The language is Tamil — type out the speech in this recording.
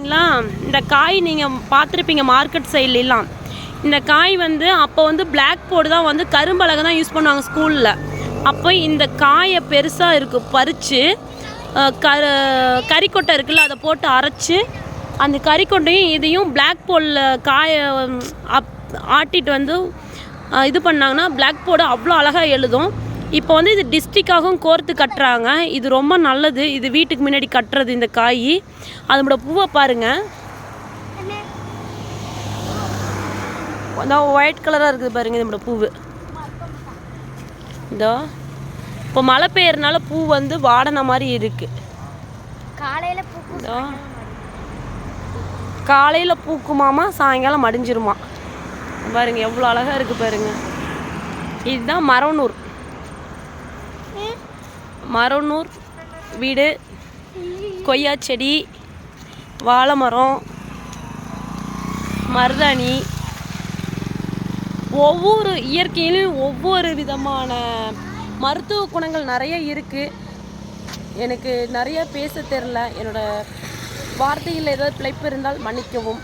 பார்த்தீங்களா இந்த காய் நீங்கள் பார்த்துருப்பீங்க மார்க்கெட் சைட்லாம் இந்த காய் வந்து அப்போ வந்து பிளாக் போர்டு தான் வந்து கரும்பலகை தான் யூஸ் பண்ணுவாங்க ஸ்கூலில் அப்போ இந்த காயை பெருசாக இருக்குது பறித்து கர கறிக்கொட்டை இருக்குல்ல அதை போட்டு அரைச்சி அந்த கறிக்கொட்டையும் இதையும் பிளாக் போர்டில் காயை அப் ஆட்டிட்டு வந்து இது பண்ணாங்கன்னா பிளாக் போர்டு அவ்வளோ அழகாக எழுதும். இப்போ வந்து இது டிஸ்ட்ரிக்டாகவும் கோர்த்து கட்டுறாங்க. இது ரொம்ப நல்லது. இது வீட்டுக்கு முன்னாடி கட்டுறது இந்த காய். அதோட பூவை பாருங்கள் ஒயிட் கலராக இருக்குது பாருங்க இதோட பூவு. இதோ இப்போ மழை பெய்யறனால பூ வந்து வாடின மாதிரி இருக்குது காலையில காலையில் பூக்குமாமா சாயங்காலம் மடிஞ்சிருமா. பாருங்க எவ்வளோ அழகாக இருக்குது பாருங்க. இதுதான் மரவனூர் மரநூர் வீடு கொய்யா செடி வாழை மரம் மருதாணி. ஒவ்வொரு இயற்கையிலும் ஒவ்வொரு விதமான மருத்துவ குணங்கள் நிறைய இருக்குது எனக்கு நிறைய பேச தெரில என்னோடய வார்த்தையில் ஏதாவது பிழைப்பு இருந்தால் மன்னிக்கவும்.